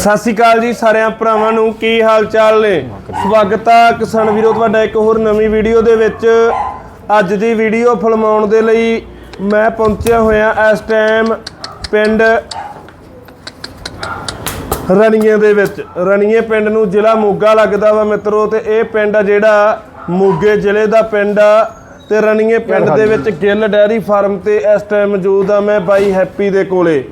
ਸਤਿ ਸ਼੍ਰੀ ਅਕਾਲ ਜੀ ਸਾਰਿਆਂ ਭਰਾਵਾਂ ਨੂੰ ਕੀ ਹਾਲ ਚਾਲ ਨੇ? ਸਵਾਗਤ ਆ ਕਿਸਾਨ ਵੀਰੋ ਤੁਹਾਡਾ ਇੱਕ ਹੋਰ ਨਵੀਂ ਵੀਡੀਓ ਦੇ ਵਿੱਚ। ਅੱਜ ਦੀ ਵੀਡੀਓ ਫਿਲਮਾਉਣ ਦੇ ਲਈ ਮੈਂ ਪਹੁੰਚਿਆ ਹੋਇਆ ਇਸ ਟਾਈਮ ਪਿੰਡ ਰਣੀਏ ਦੇ ਵਿੱਚ। ਰਣੀਏ ਪਿੰਡ ਨੂੰ ਜ਼ਿਲ੍ਹਾ ਮੋਗਾ ਲੱਗਦਾ ਵਾ ਮਿੱਤਰੋ ਤੇ ਇਹ ਪਿੰਡ ਆ ਜਿਹੜਾ ਮੋਗੇ ਜ਼ਿਲ੍ਹੇ ਦਾ ਪਿੰਡ ਆ। ਤੇ ਰਣੀਏ ਪਿੰਡ ਦੇ ਵਿੱਚ ਗਿੱਲ ਡੈਰੀ ਫਾਰਮ ਤੇ ਇਸ ਟਾਈਮ ਮੌਜੂਦ ਆ। ਮੈਂ ਬਾਈ ਹੈਪੀ ਦੇ ਕੋਲੇ।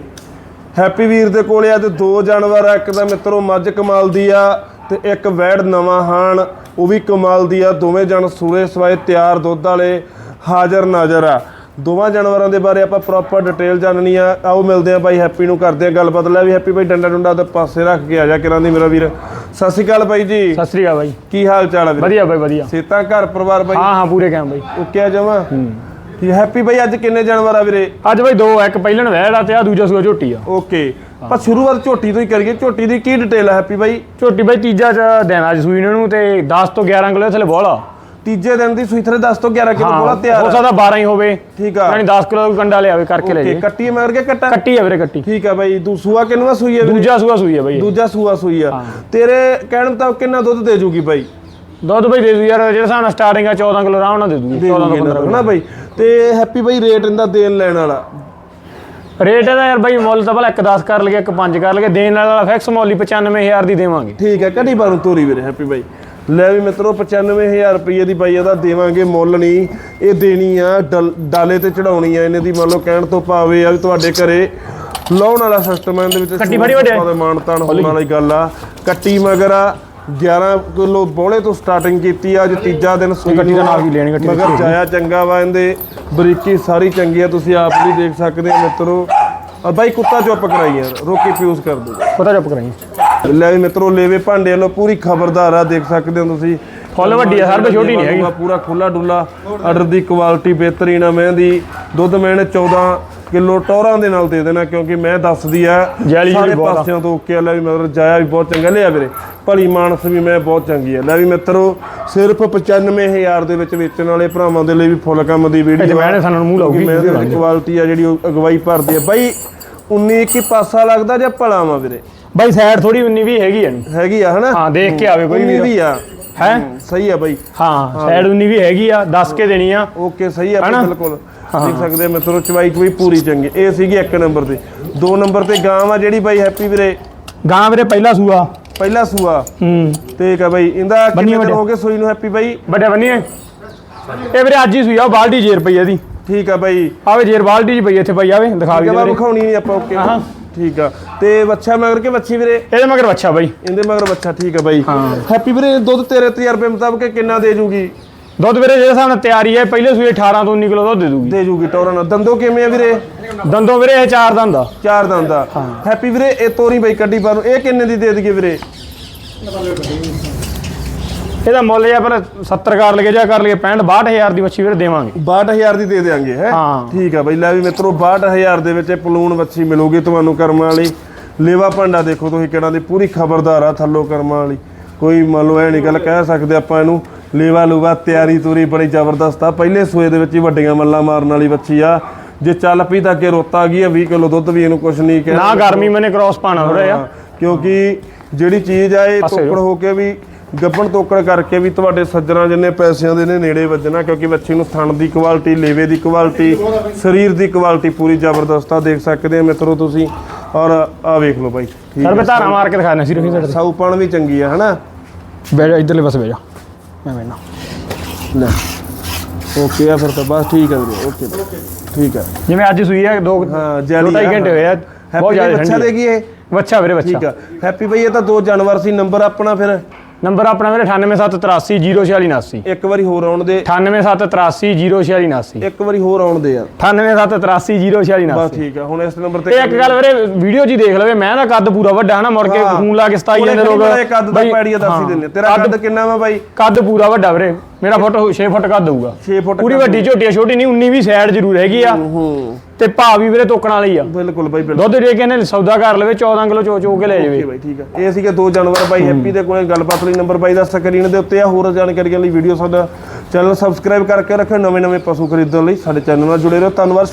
ਹੈਪੀ ਵੀਰ ਦੇ ਕੋਲੇ ਆ ਤੇ ਦੋ ਜਾਨਵਰ ਆ ਇੱਕ ਤਾਂ ਮਿੱਤਰੋ ਮੱਝ ਕਮਾਲ ਦੀ ਆ ਤੇ ਇੱਕ ਵੈੜ ਨਵਾਂ ਹਾਣ ਉਹ ਵੀ ਕਮਾਲ ਦੀ ਆ। ਦੋਵੇਂ ਜਣ ਸੂਰੇ ਸਵਾਏ ਤਿਆਰ ਦੁੱਧ ਵਾਲੇ ਹਾਜ਼ਰ ਨਾਜ਼ਰ ਆ। ਦੋਵਾਂ ਜਾਨਵਰਾਂ ਦੇ ਬਾਰੇ ਆਪਾਂ ਪ੍ਰੋਪਰ ਡਿਟੇਲ ਜਾਣਨੀ ਆ। ਆਓ ਮਿਲਦੇ ਆ ਬਾਈ ਹੈਪੀ ਨੂੰ ਕਰਦੇ ਆ ਗੱਲਬਾਤ। ਲੈ ਵੀ ਹੈਪੀ ਬਾਈ ਡੰਡਾ ਡੁੰਡਾ ਤੇ ਪਾਸੇ ਰੱਖ ਕੇ ਆ ਜਾ ਕਿਰਾਂ ਦੀ ਮੇਰਾ ਵੀਰ। ਸਤਿ ਸ਼੍ਰੀ ਅਕਾਲ ਬਾਈ ਜੀ। ਸਤਿ ਸ੍ਰੀ ਅਕਾਲ ਬਾਈ। ਕੀ ਹਾਲ ਚਾਲ ਆ ਵੀਰ? ਵਧੀਆ ਬਾਈ ਵਧੀਆ। ਸੇਤਾ ਘਰ ਪਰਿਵਾਰ ਬਾਈ? ਹਾਂ ਹਾਂ ਪੂਰੇ ਕਾਇਮ ਬਾਈ। ਓਕੇ ਆ ਜਾਵਾਂ ਠੀਕ ਹੈਪੀ ਬਾਈ ਅੱਜ ਕਿੰਨੇ ਜਾਨਵਰ ਆ ਵੀਰੇ? ਅੱਜ ਬਾਈ ਦੋ ਆ, ਇੱਕ ਪਹਿਲਣ ਵਹਿੜ ਤੇ ਆ ਦੂਜਾ ਸੂਆ ਝੋਟੀ ਆ। ਓਕੇ ਪਰ ਸ਼ੁਰੂਆਤ ਝੋਟੀ ਤੋਂ ਹੀ ਕਰੀਏ। ਝੋਟੀ ਦੀ ਕੀ ਡਿਟੇਲ ਹੈ ਹੈਪੀ ਬਾਈ? ਝੋਟੀ ਬਾਈ ਤੀਜਾ ਚ ਦੇਣਾ ਅੱਜ ਸੂਈ ਨੂੰ ਤੇ 10 ਤੋਂ 11 ਕਿਲੋ ਥਲੇ ਬੋਲਾ ਤੀਜੇ ਦਿਨ ਦੀ ਸੂਈ ਥਰੇ 10 ਤੋਂ 11 ਕਿਲੋ ਬੋਲਾ ਤਿਆਰ ਹੋ ਆ। ਸਕਦਾ 12 ਹੀ ਹੋਵੇ। ਠੀਕ ਆ। ਯਾਨੀ 10 ਕਿਲੋ ਕੰਡਾ ਲਿਆਵੇ ਕਰਕੇ ਲੈ ਓਕੇ ਜੇ ਕੱਟੀ ਮਾਰ ਕੇ ਕੱਟਾ? ਕੱਟੀ ਆ ਵੀਰੇ ਕੱਟੀ। ਠੀਕ ਆ ਬਾਈ ਦੂ ਸੂਆ ਕਿੰਨਵਾ ਸੂਈ ਹੈ ਵੀਰੇ? ਦੂਜਾ ਸੂਆ ਸੂਈ ਆ ਬਾਈ ਇਹ। ਦੂਜਾ ਸੂਆ ਸੂਈ ਆ। ਤੇਰੇ ਕਹਿਣ ਤਾਂ ਕਿੰਨਾ ਦੁੱਧ ਦੇ ਜੂਗੀ ਬਾਈ? ਦੁੱਧ ਬਾਈ ਦੇ ਦੂ ਯਾਰ ਜਿਹੜਾ ਨਾਲ ਸਟਾਰਟਿੰਗ ਆ 14 ਕਿਲੋ ਆਰਾਮ ਨਾਲ ਦੇ ਦੂਗੀ 14 ਤੋਂ 15 ਹਨਾ ਬਾਈ। ਤੇ ਹੈਪੀ ਬਾਈ ਰੇਟ ਇਹਦਾ ਦੇਣ ਲੈਣ ਵਾਲਾ। ਰੇਟ ਇਹਦਾ ਯਾਰ ਬਾਈ ਮੁੱਲ ਤਾਂ ਭਲਾ ਇੱਕ 10 ਕਰ ਲਗੇ ਇੱਕ 5 ਕਰ ਲਗੇ ਦੇਣ ਵਾਲਾ ਫਿਕਸ ਮੁੱਲ ਹੀ 95000 ਦੀ ਦੇਵਾਂਗੇ। ਠੀਕ ਹੈ ਕਦੀ ਬਾਰੂ ਤੋਰੀ ਵੀਰੇ ਹੈਪੀ ਬਾਈ। ਲੈ ਵੀ ਮਿੱਤਰੋ 95000 ਰੁਪਏ ਦੀ ਬਾਈ ਇਹਦਾ ਦੇਵਾਂਗੇ ਮੁੱਲ ਨਹੀਂ ਇਹ ਦੇਣੀ ਆ ਡਲ- ਤੇ ਚੜਾਉਣੀ ਆ ਇਹਨੇ ਦੀ ਮੰਨ ਲਓ ਕਹਿਣ ਤੋਂ ਭਾਵੇਂ ਆ ਵੀ ਤੁਹਾਡੇ ਘਰੇ ਲਾਉਣ ਵਾਲਾ ਸਿਸਟਮ ਹੈ ਇਹਦੇ ਵਿੱਚ ਕੱਟੀ ਫੜੀ ਵੱਡੇ। ਦੇ ਮਾਨਤਾਨ ਹੋਣ ਵਾਲੀ ਗੱਲ ਆ। ਕੱਟੀ ਮਗਰ ਆ 11 ਕਿਲੋ ਬੋਲੇ ਤੋਂ ਸਟਾਰਟਿੰਗ ਕੀਤੀ ਆ ਅੱਜ ਤੀਜਾ ਦਿਨ ਸੂਈ ਦਾ ਆ। ਨਾਲ ਵੀ ਲੈਣੀ, ਕੱਟੀ ਮਗਰ ਜਾਇਆ ਚੰਗਾ ਵਾ ਇਹਦੇ ਬਰੀਕੀ ਸਾਰੀ ਚੰਗੀ ਆ ਤੁਸੀਂ ਆਪ ਵੀ ਦੇਖ ਸਕਦੇ ਆ ਮਿੱਤਰੋ। ਆ ਬਾਈ ਕੁੱਤਾ ਚੁੱਪ ਕਰਾਈ ਯਾਰ ਰੋਕੀ ਪਿਊਜ਼ ਕਰ ਦੋ ਪਤਾ ਚੁੱਪ ਕਰਾਈ ਲੈ ਵੀ ਮਿੱਤਰੋ ਲੇਵੇ ਭਾਂਡੇ ਵੱਲੋਂ ਪੂਰੀ ਖਬਰਦਾਰ ਆ ਦੇਖ ਸਕਦੇ ਹੋ ਤੁਸੀਂ। ਫੁੱਲ ਵੱਡੀ ਆ ਸਰ ਬਈ ਛੋਟੀ ਨਹੀਂ ਹੈਗੀ। ਪੂਰਾ ਖੁੱਲਾ ਡੁੱਲਾ ਆਰਡਰ ਦੀ ਕੁਆਲਿਟੀ ਬਿਹਤਰੀਨ ਆ ਮੈਂ ਦੀ ਦੁੱਧ ਮੈਨੇ 14 ਕਿਲੋ ਟੋਰਾਂ ਦੇ ਨਾਲ ਦੇ ਦੇਣਾ ਕਿਉਂਕਿ ਮੈਂ ਦੱਸਦੀ ਆ ਸਾਰੇ। ਪਾਸਿਆਂ ਤੋਂ ਓਕੇ ਲੈ ਵੀ ਮਤਲਬ ਜਾਇਆ ਵੀ ਬਹੁਤ ਚੰਗਾ। ਲਿਆ ਵੀਰੇ ਭਲੀ ਮਾਨਸ ਵੀ ਮੈਂ ਬਹੁਤ ਚੰਗੀ ਆ। ਲੈ ਵੀ ਮਿੱਤਰੋ ਸਿਰਫ 95000 ਦੇ ਵਿੱਚ ਵੇਚਣ ਵਾਲੇ ਭਰਾਵਾਂ ਦੇ ਲਈ ਵੀ ਫੁੱਲ ਕੰਮ ਦੀ ਵੀਡੀਓ ਜਵੈਣ ਸਾਨੂੰ ਮੂੰਹ ਲਾਊਗੀ ਮੈਂ ਦੀ ਕੁਆਲਿਟੀ ਆ ਜਿਹੜੀ ਉਹ ਅਗਵਾਈ ਭਰਦੀ ਆ। ਬਾਈ 19 ਕੀ ਪਾਸਾ ਲੱਗਦਾ ਜਾਂ ਭਲਾ ਵਾ ਵੀਰੇ? ਬਾਈ ਸਾਈਡ ਥੋੜੀ ਉਨੀ ਵੀ ਹੈਗੀ ਆ। ਹੈਗੀ ਆ ਹਨਾ? ਹਾਂ ਦੇਖ ਕੇ ਆਵੇ ਕੋਈ ਵੀ ਆ। ਹੈ? ਸਹੀ ਆ ਬਾਈ। ਹਾਂ ਸਾਈਡ ਉਨੀ ਵੀ ਹੈਗੀ ਆ ਦੱਸ ਕੇ ਦੇਣੀ ਆ। ਓਕੇ ਸਹੀ ਆ ਬਿਲਕੁਲ। ਦੇਖ ਸਕਦੇ ਆ ਮਿੱਤਰੋ ਚਵਾਈ ਚਵਾਈ ਪੂਰੀ ਚੰਗੀ। ਇਹ ਸੀਗੀ ਇੱਕ ਨੰਬਰ ਤੇ। ਦੋ ਨੰਬਰ ਤੇ ਗਾਂ ਆ ਜਿਹੜੀ ਬਾਈ ਹੈਪੀ ਵੀਰੇ। ਗਾਂ ਵੀਰੇ ਪਹਿਲਾ ਸੂਆ। ਪਹਿਲਾ ਸੂਆ। ਹੂੰ। ਤੇ ਕਾ ਬਾਈ ਇਹਦਾ ਕਿੰਨੇ ਦਿਨ। ਹੋ ਗਏ ਸੂਈ ਨੂੰ ਹੈਪੀ ਬਾਈ? ਵੱਡੇ ਬੰਨੀ ਇਹ ਵੀਰੇ ਅੱਜ ਹੀ ਸੂਈ ਆ ਬਾਲਟੀ ਜੇਰ ਪਈ ਆ ਇਹਦੀ। ਠੀਕ ਆ ਬਾਈ। ਆਵੇ ਜੇਰ ਬਾਲਟੀ ਚ ਪਈ ਇੱਥੇ ਪਈ ਆਵੇ ਦਿਖਾ ਵੀ ਵੀਰੇ। ਵਿਖਾਉਣੀ ਨਹੀਂ ਆਪਾਂ ਓਕੇ ਹਾਂ। ਠੀਕ ਆ। ਤੇ ਬੱਚਾ ਮਗਰ ਕੇ ਬੱਚੀ ਵੀਰੇ? ਇਹਦੇ ਮਗਰ ਬੱਚਾ ਬਾਈ। ਇਹਦੇ ਮਗਰ ਬੱਚਾ ਠੀਕ ਆ ਬਾਈ। ਹਾਂ। ਹੈਪੀ ਵੀਰੇ ਦੁੱਧ ਤੇਰੇ ਤਜਰਬੇ ਮੁਤਾਬਕ ਕਿੰਨਾ ਦੇ ਜੂਗੀ? ਦੁੱਧ ਵੀਰੇ ਜਿਹੜੇ ਹਿਸਾਬ ਨਾਲ ਤਿਆਰੀ ਹੈ ਪਹਿਲੇ ਸੂਏ 18 ਤੋਂ 19 ਕਿਲੋ ਦੁੱਧ ਦੇ ਦੂਗੀ। ਦੇ ਜੂਗੀ ਟੋਰਾਂ ਨਾਲ। ਦੰਦੋ ਕਿਵੇਂ ਆ ਵੀਰੇ? ਦੰਦੋਂ ਵੀਰੇ ਇਹ ਚਾਰ ਦੰਦ ਆ। ਚਾਰ ਦੰਦ ਆ। ਹੈਪੀ ਵੀਰੇ ਇਹ ਤੋਰੀ ਬਾਈ ਕੱਢੀ ਬਾਹਰੋਂ ਇਹ ਕਿੰਨੇ ਦੀ ਦੇ ਦਈਏ ਵੀਰੇ? ਇਹਦਾ ਮੁੱਲ ਜੇ ਪਰ 70 ਕਰ ਲਗੇ ਜਾਂ ਕਰ ਲਗੇ 65 62000 ਦੀ ਬੱਚੀ ਵੀਰੇ ਦੇਵਾਂਗੇ। 62000 ਦੀ ਦੇ ਦੇਾਂਗੇ ਹੈ? ਹਾਂ। ਠੀਕ ਆ ਬਈ। ਲੈ ਵੀ ਮਿੱਤਰੋ 62000 ਦੇ ਵਿੱਚ ਇਹ ਪਲੂਣ ਵੱਛੀ ਮਿਲੂਗੀ ਤੁਹਾਨੂੰ ਕਰਮਾਂ ਵਾਲੀ। ਲੇਵਾ ਭਾਂਡਾ ਦੇਖੋ ਤੁਸੀਂ ਕਿਹੜਾ ਦੀ ਪੂਰੀ ਖਬਰਦਾਰ ਆ ਥੱਲੋਂ ਕਰਮਾਂ ਵਾਲੀ। ਕੋਈ ਮੰਨ ਲਓ ਐ ਨਹੀਂ ਗੱਲ ਕਹਿ ਸਕਦੇ ਆਪਾਂ ਇਹਨੂੰ। ਲੇਵਾ ਲੂਵਾ ਤਿਆਰੀ ਤੂਰੀ ਬੜੀ ਜ਼ਬਰਦਸਤ ਆ। ਪਹਿਲੇ ਸੂਏ ਦੇ ਵਿੱਚ ਹੀ ਵੱਡੀਆਂ ਮੱਲਾਂ ਮਾਰਨ ਵਾਲੀ ਵੱਛੀ ਆ। ਜੇ ਚੱਲ ਪਈ ਤਾਂ ਅੱਗੇ ਰੋਤਾ ਗਈ ਆ? 20 ਕਿਲੋ ਦੁੱਧ ਵੀ ਇਹਨੂੰ ਕੁਝ ਨਹੀਂ ਕਹਿਣਾ। ਨਾ ਗਰਮੀ ਮੈਨੇ ਕ੍ਰਾਸ ਪਾਣਾ ਥੋੜਾ ਜਿਹਾ। ਕਿਉਂਕਿ ਜਿਹੜੀ ਚੀਜ਼ ਆ ਇਹ ਤੋਕੜ ਹੋ ਕੇ ਵੀ ਗੱਬਣ ਤੋਕੜ ਕਰਕੇ ਵੀ ਤੁਹਾਡੇ ਸੱਜਣਾ ਜਿੰਨੇ ਪੈਸਿਆਂ ਦੇ ਨੇ ਨੇੜੇ ਵੱਜਣਾ ਕਿਉਂਕਿ ਬੱਚੀ ਨੂੰ ਥਣ ਦੀ ਕੁਆਲਿਟੀ ਲੇਵੇ ਦੀ ਕੁਆਲਿਟੀ ਸਰੀਰ ਦੀ ਕੁਆਲਿਟੀ ਪੂਰੀ ਜ਼ਬਰਦਸਤ ਆ। ਦੇਖ ਸਕਦੇ ਆ ਮਿੱਤਰੋ ਤੁਸੀਂ। ਔਰ ਆ ਵੇਖ ਲਓ ਠੀਕ ਸਰ ਧਾਰਾ ਮਾਰ ਕੇ ਦਿਖਾਣਾ ਸੀ ਰੋਹੀ ਸਾਡੇ ਸਾਊਪਣ ਵੀ ਚੰਗੀ ਆ ਹਨਾ? ਬੈਠ ਇਧਰਲੇ ਪਾਸੇ ਬੈਠ ਜਾ। ਮੈਂ ਬੈਠਣਾ ਲੈ। ਓਕੇ ਆ ਫਿਰ ਤਾਂ ਬਸ ਠੀਕ ਆ ਵੀਰੇ ਓਕੇ ਠੀਕ ਆ। ਜਿਵੇਂ ਅੱਜ ਸੂਈ ਹੈ ਦੋ ਹਾਂ ਦੋ ਜੈਲੀ ਢਾਈ ਘੰਟੇ ਹੋਏ ਆ ਬਹੁਤ ਜ਼ਿਆਦਾ ਠੰਡੀ ਦੇਗੀ ਇਹ? ਬੱਚਾ ਵੀਰੇ ਬੱਚਾ। ਠੀਕ ਆ। ਹੈਪੀ ਬਈ ਇਹ ਤਾਂ ਦੋ ਜਾਨਵਰ ਸੀ ਨੰਬਰ ਆਪਣਾ ਫਿਰ। ਨੰਬਰ ਆਪਣਾ ਵੀਰੇ 9873804679 ਇੱਕ ਵਾਰੀ ਹੋਰ ਆਉਣ ਦੇ। 9873804679 ਇੱਕ ਵਾਰੀ ਹੋਰ ਆਉਣ ਦੇ ਯਾਰ 9873804679 ਬਸ ਠੀਕ ਆ ਹੁਣ ਇਸ ਨੰਬਰ ਤੇ ਇੱਕ ਗੱਲ ਵੀਰੇ ਵੀਡੀਓ ਹੀ ਦੇਖ ਲਵੇ ਮੈਂ ਦਾ ਕੱਦ ਪੂਰਾ ਵੱਡਾ ਹਨਾ ਮੁੜ ਕੇ। ਖੂਨ ਲਾ ਕੇ ਸਤਾਈ ਜਾਂਦੇ ਲੋਕ। ਕੱਦ ਦਾ ਪੈੜੀਆ ਦੱਸ ਹੀ ਹਾਂ। ਦਿੰਦੇ ਤੇਰਾ ਕੱਦ ਕਿੰਨਾ ਵਾ ਬਾਈ? ਕੱਦ ਪੂਰਾ ਵੱਡਾ ਵੀਰੇ। ਮੇਰਾ ਫੁੱਟ 6 ਫੁੱਟ ਕੱਦ ਹੋਊਗਾ। 6 ਫੁੱਟ ਪੂਰੀ ਵੱਡੀ ਝੋਟੀ ਆ ਛੋਟੀ ਨਹੀਂ 19 ਵੀ ਸਾਈਡ ਜ਼ਰੂਰ ਹੈਗੀ ਆ। ਤੇ ਭਾ ਵੀ ਵੀਰੇ ਤੋਕਣ ਵਾਲੀ ਆ। ਬਿਲਕੁਲ ਬਾਈ ਬਿਲਕੁਲ। ਦੁੱਧ ਦੇ ਕੇ ਇਹਨੇ ਸੌਦਾ ਕਰ ਲਵੇ 14 ਕਿਲੋ ਚੋ ਚੋ ਕੇ ਲੈ ਜਾਵੇ। ਬਾਈ ਠੀਕ ਆ। ਇਹ ਸੀਗੇ ਦੋ ਜਾਨਵਰ ਬਾਈ ਹੈਪੀ ਦੇ ਕੋਲੇ। ਗੱਲਬਾਤ ਲਈ ਨੰਬਰ ਬਾਈ ਦਾ ਸਕਰੀਨ ਦੇ ਉੱਤੇ ਆ। ਹੋਰ ਜਾਣਕਾਰੀਆਂ ਲਈ ਵੀਡੀਓ ਸਾਡਾ ਚੈਨਲ ਸਬਸਕ੍ਰਾਈਬ ਕਰਕੇ ਰੱਖੋ ਨਵੇਂ ਨਵੇਂ ਪਸ਼ੂ ਖਰੀਦਣ ਲਈ ਸਾਡੇ ਚੈਨਲ ਨਾਲ ਜੁੜੇ ਰਹੋ। ਧੰਨਵਾਦ